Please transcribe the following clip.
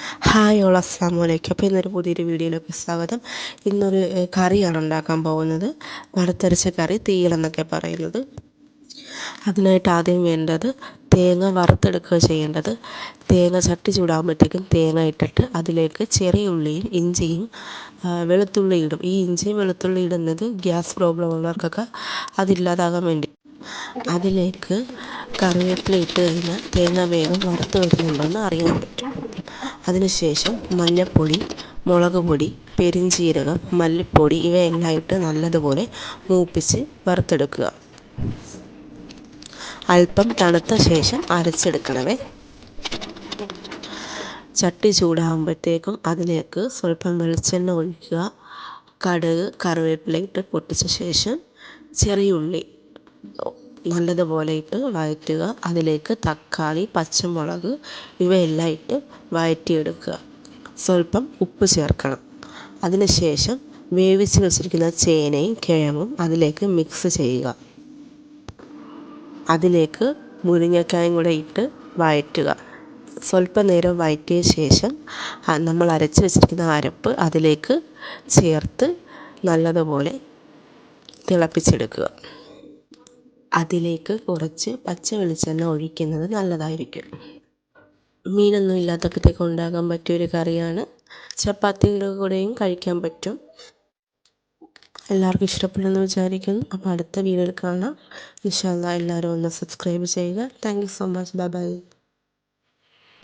Hi all അസ്സാം വലൈക്കും അപ്പോൾ ഇന്നൊരു പുതിയൊരു വീഡിയോയിലേക്ക് സ്വാഗതം. ഇന്നൊരു കറിയാണ് ഉണ്ടാക്കാൻ പോകുന്നത്. വറുത്തരച്ച കറി തീയലെന്നൊക്കെ പറയുന്നത്. അതിനായിട്ട് ആദ്യം വേണ്ടത് തേങ്ങ വറുത്തെടുക്കുക ചെയ്യേണ്ടത്. തേങ്ങ ചട്ടി ചൂടാകുമ്പോഴത്തേക്കും തേങ്ങ ഇട്ടിട്ട് അതിലേക്ക് ചെറിയ ഉള്ളിയും ഇഞ്ചിയും വെളുത്തുള്ളി ഇടും. ഈ ഇഞ്ചിയും വെളുത്തുള്ളി ഇടുന്നത് ഗ്യാസ് പ്രോബ്ലം ഉള്ളവർക്കൊക്കെ അതില്ലാതാകാൻ വേണ്ടി. അതിലേക്ക് കറിവേപ്പില ഇട്ട് കഴിഞ്ഞാൽ തേങ്ങ വേഗം വറുത്ത് വരുന്നുണ്ടെന്ന് അറിയാൻ പറ്റും. അതിനുശേഷം മഞ്ഞൾപ്പൊടി മുളക് പൊടി പെരുംജീരകം മല്ലിപ്പൊടി ഇവയെല്ലാം ഇട്ട് നല്ലതുപോലെ മൂപ്പിച്ച് വറുത്തെടുക്കുക. അല്പം തണുത്ത ശേഷം അരച്ചെടുക്കണമേ. ചട്ടി ചൂടാകുമ്പോഴത്തേക്കും അതിലേക്ക് സ്വല്പം വെളിച്ചെണ്ണ ഒഴിക്കുക. കടുക് കറിവേപ്പില ഇട്ട് പൊട്ടിച്ച ശേഷം ചെറിയ ഉള്ളി നല്ലതുപോലെ ഇട്ട് വഴറ്റുക. അതിലേക്ക് തക്കാളി പച്ചമുളക് ഇവയെല്ലാം ഇട്ട് വഴറ്റിയെടുക്കുക. സ്വല്പം ഉപ്പ് ചേർക്കണം. അതിനുശേഷം വേവിച്ച് വെച്ചിരിക്കുന്ന ചേനയും കിഴങ്ങും അതിലേക്ക് മിക്സ് ചെയ്യുക. അതിലേക്ക് മുരിങ്ങക്കായും കൂടെ ഇട്ട് വഴറ്റുക. സ്വല്പം നേരം വഴറ്റിയ ശേഷം നമ്മൾ അരച്ച് വെച്ചിരിക്കുന്ന അരപ്പ് അതിലേക്ക് ചേർത്ത് നല്ലതുപോലെ തിളപ്പിച്ചെടുക്കുക. അതിലേക്ക് കുറച്ച് പച്ച വെളിച്ചെണ്ണ ഒഴിക്കുന്നത് നല്ലതായിരിക്കും. മീനൊന്നും ഇല്ലാത്തക്കത്തേക്ക് ഉണ്ടാക്കാൻ പറ്റിയൊരു കറിയാണ്. ചപ്പാത്തിയുടെ കൂടെയും കഴിക്കാൻ പറ്റും. എല്ലാവർക്കും ഇഷ്ടപ്പെടുമെന്ന് വിചാരിക്കുന്നു. അപ്പോൾ അടുത്ത വീഡിയോയിൽ കാണാം. ഇൻഷാ അല്ലാ എല്ലാവരും ഒന്ന് സബ്സ്ക്രൈബ് ചെയ്യുക. Thank you so much bye bye